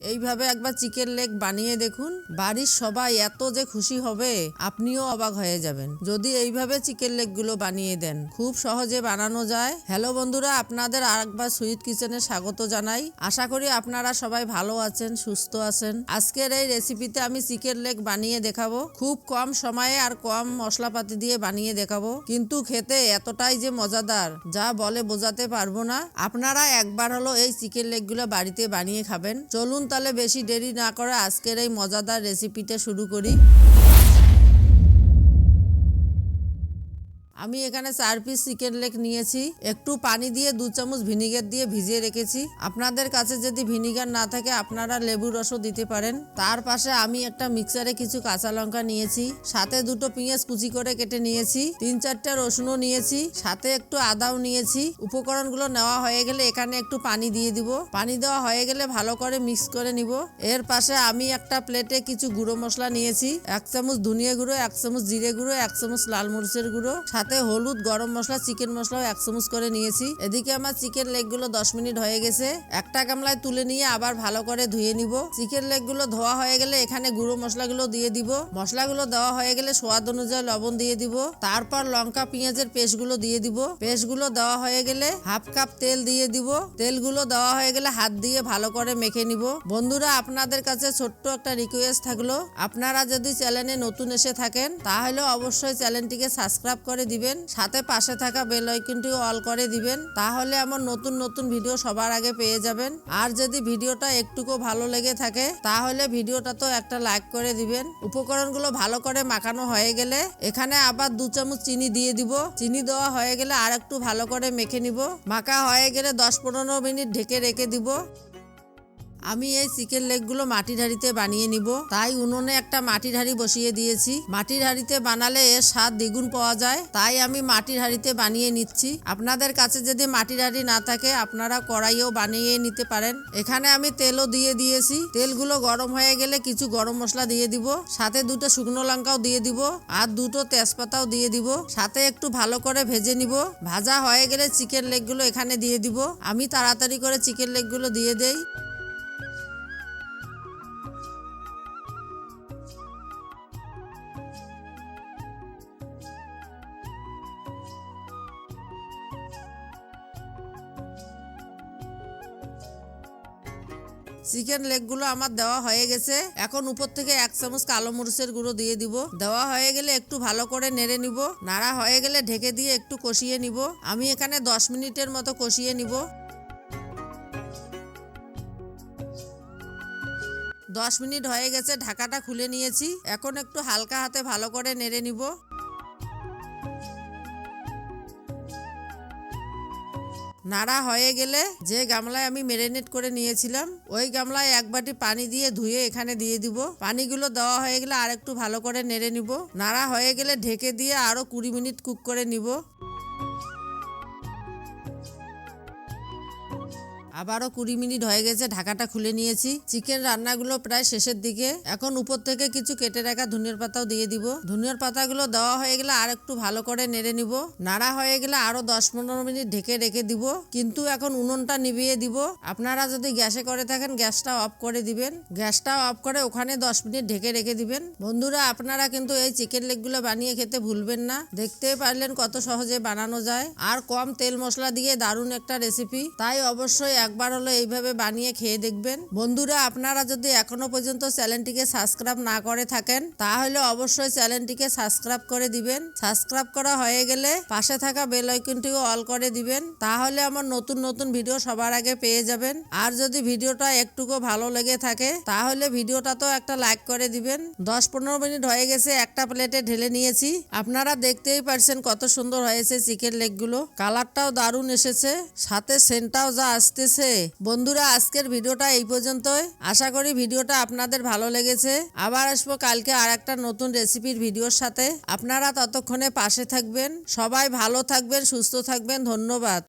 এইভাবে একবার chicken leg বানিয়ে দেখুন। বাড়ির সবাই এত যে খুশি হবে, আপনিও অবাক হয়ে যাবেন। যদি এইভাবে চিকেন লেগগুলো বানিয়ে দেন, খুব সহজে বানানো যায়। হ্যালো বন্ধুরা, আপনাদের আরেকবার সুইট কিচেনে স্বাগত জানাই। আশা করি আপনারা সবাই ভালো আছেন, সুস্থ আছেন। আজকের এই রেসিপিতে আমি চিকেন লেগ বানিয়ে দেখাবো। খুব কম সময়ে আর কম মশলাপাতি দিয়ে বানিয়ে দেখাবো। কিন্তু খেতে এতটাই যে মজাদার, যা বলে বোঝাতে পারব না। আপনারা একবার হলো এই চিকেন লেগগুলো বাড়িতে বানিয়ে খাবেন। চলুন তাহলে বেশি দেরি না করে আজকের এই মজাদার রেসিপিটা শুরু করি। আমি এখানে চার পিস চিকেন লেগ নিয়েছি। একটু পানি দিয়ে দু চামচ ভিনিগার দিয়ে ভিজিয়ে রেখেছি। আপনাদের কাছে যদি ভিনিগার না থাকে, আপনারা লেবু রসও দিতে পারেন। তার পাশে আমি একটা মিক্সারে কিছু কাঁচা লঙ্কা নিয়েছি। সাথে দুটো পেঁয়াজ কুচি করে কেটে নিয়েছি। তিন চারটা রসুনও নিয়েছি। সাথে একটু আদাও নিয়েছি। উপকরণগুলো নেওয়া হয়ে গেলে এখানে একটু পানি দিয়ে দিব। পানি দেওয়া হয়ে গেলে ভালো করে মিক্স করে নিব। এর পাশে আমি একটা প্লেটে কিছু গুঁড়ো মশলা নিয়েছি। এক চামচ ধনিয়া গুঁড়ো, এক চামচ জিরে গুঁড়ো, এক চামচ লাল মরিচের গুঁড়ো, সাথে হলুদ, গরম মশলা, চিকেন মশলাও এক চামচ করে নিয়েছি। এদিকে আমার চিকেন লেগগুলো দশ মিনিট হয়ে গেছে। একটা গামলায় তুলে নিয়ে আবার ভালো করে ধুয়ে নিব। চিকেন লেগগুলো ধোয়া হয়ে গেলে এখানে গুঁড়ো মশলাগুলো দিয়ে দিব। মশলাগুলো দেওয়া হয়ে গেলে স্বাদ অনুযায়ী লবণ দিয়ে দিব। তারপর লঙ্কা, পেঁয়াজের পেস্টগুলো দিয়ে দিব। পেস্টগুলো দেওয়া হয়ে গেলে হাফ কাপ তেল দিয়ে দিব। তেলগুলো দেওয়া হয়ে গেলে হাত দিয়ে ভালো করে মেখে নিব। বন্ধুরা, আপনাদের কাছে ছোট্ট একটা রিকোয়েস্ট থাকল। আপনারা যদি চ্যানেলে নতুন এসে থাকেন, তাহলে অবশ্যই চ্যানেলটিকে সাবস্ক্রাইব করে দিবেন। সাথে পাশে থাকা বেল আইকনটিও অল করে দিবেন, তাহলে আমার নতুন নতুন ভিডিও সবার আগে পেয়ে যাবেন। আর যদি ভিডিওটা একটুকু ভালো লেগে থাকে, তাহলে ভিডিওটা তো একটা লাইক করে দিবেন। উপকরণগুলো ভালো করে মাখানো হয়ে গেলে, এখানে আবার দু চামচ চিনি দিয়ে দিব। চিনি দেওয়া হয়ে গেলে আর একটু ভালো করে মেখে নিব। মাখা হয়ে গেলে দশ পনেরো মিনিট ঢেকে রেখে দিব। আমি এই চিকেন লেগগুলো মাটির হাঁড়িতে বানিয়ে নিব। তাই উনুনে একটা মাটির হাঁড়ি বসিয়ে দিয়েছি। মাটির হাঁড়িতে বানালে এর স্বাদ দ্বিগুণ পাওয়া যায়। তাই আমি মাটির হাঁড়িতে বানিয়ে নিচ্ছি। আপনাদের কাছে যদি মাটির হাঁড়ি না থাকে, আপনারা কড়াইও বানিয়ে নিতে পারেন। এখানে আমি তেলও দিয়ে দিয়েছি। তেলগুলো গরম হয়ে গেলে কিছু গরম মশলা দিয়ে দিব। সাথে দুটো শুকনো লঙ্কাও দিয়ে দিব আর দুটো তেজপাতাও দিয়ে দিব। সাথে একটু ভালো করে ভেজে নিব। ভাজা হয়ে গেলে চিকেন লেগগুলো এখানে দিয়ে দিব। আমি তাড়াতাড়ি করে চিকেন লেগগুলো দিয়ে দেই। চিকেন লেগগুলো আমার দেওয়া হয়ে গেছে। এখন উপর থেকে এক চামচ কালো মরিচের গুঁড়ো দিয়ে দিব। দেওয়া হয়ে গেলে একটু ভালো করে নেড়ে নিব। নাড়া হয়ে গেলে ঢেকে দিয়ে একটু কষিয়ে নিব। আমি এখানে দশ মিনিটের মতো কষিয়ে নিব। দশ মিনিট হয়ে গেছে, ঢাকাটা খুলে নিয়েছি। এখন একটু হালকা হাতে ভালো করে নেড়ে নিব। নাড়া হয়ে গেলে যে গামলায় আমি মেরিনেট করে নিয়েছিলাম, ওই গামলায় এক বাটি পানি দিয়ে ধুয়ে এখানে দিয়ে দিব। পানিগুলো দেওয়া হয়ে গেলে আর একটু ভালো করে নেড়ে নিব। নাড়া হয়ে গেলে ঢেকে দিয়ে আরও কুড়ি মিনিট কুক করে নিব। আবারও কুড়ি মিনিট হয়ে গেছে, ঢাকাটা খুলে নিয়েছি। চিকেন রান্নাগুলো প্রায় শেষের দিকে। এখন উপর থেকে কিছু কেটে রাখা ধনিয়ার পাতাও দিয়ে দিব। ধনিয়ার পাতাগুলো দেওয়া হয়ে গেলে আর একটু ভালো করে নেড়ে নিব। নাড়া হয়ে গেলে আরও দশ পনেরো মিনিট ঢেকে রেখে দিব। কিন্তু এখন উনুনটা নিভিয়ে দিব। আপনারা যদি গ্যাসে করে থাকেন, গ্যাসটা অফ করে দিবেন। গ্যাসটা অফ করে ওখানে দশ মিনিট ঢেকে রেখে দিবেন। বন্ধুরা, আপনারা কিন্তু এই চিকেন লেগগুলো বানিয়ে খেতে ভুলবেন না। দেখতে পারলেন কত সহজে বানানো যায়। আর কম তেল মশলা দিয়ে দারুণ একটা রেসিপি। তাই অবশ্যই একবার হলো এইভাবে বানিয়ে খেয়ে দেখবেন। বন্ধুরা, আপনারা যদি এখনও পর্যন্ত চ্যানেলটিকে সাবস্ক্রাইব না করে থাকেন, তাহলে অবশ্যই চ্যানেলটিকে সাবস্ক্রাইব করে দিবেন। সাবস্ক্রাইব করা হয়ে গেলে পাশে থাকা বেল আইকনটিও অল করে দিবেন। তাহলে আমার নতুন নতুন ভিডিও সবার আগে পেয়ে যাবেন। আর যদি ভিডিওটা একটুকু ভালো লেগে থাকে, তাহলে ভিডিওটা তো একটা লাইক করে দিবেন। দশ পনেরো মিনিট হয়ে গেছে, একটা প্লেটে ঢেলে নিয়েছি। আপনারা দেখতেই পারছেন কত সুন্দর হয়েছে চিকেন লেগগুলো কালারটাও দারুণ এসেছে, সাথে সেন্টটাও যা আসতেছে বন্ধুরা, আজকের ভিডিওটা এই পর্যন্তই। আশা করি ভিডিওটা আপনাদের ভালো লেগেছে। আবার আসব কালকে আর একটা নতুন রেসিপির ভিডিওর সাথে। আপনারা ততক্ষণে পাশে থাকবেন। সবাই ভালো থাকবেন, সুস্থ থাকবেন। ধন্যবাদ।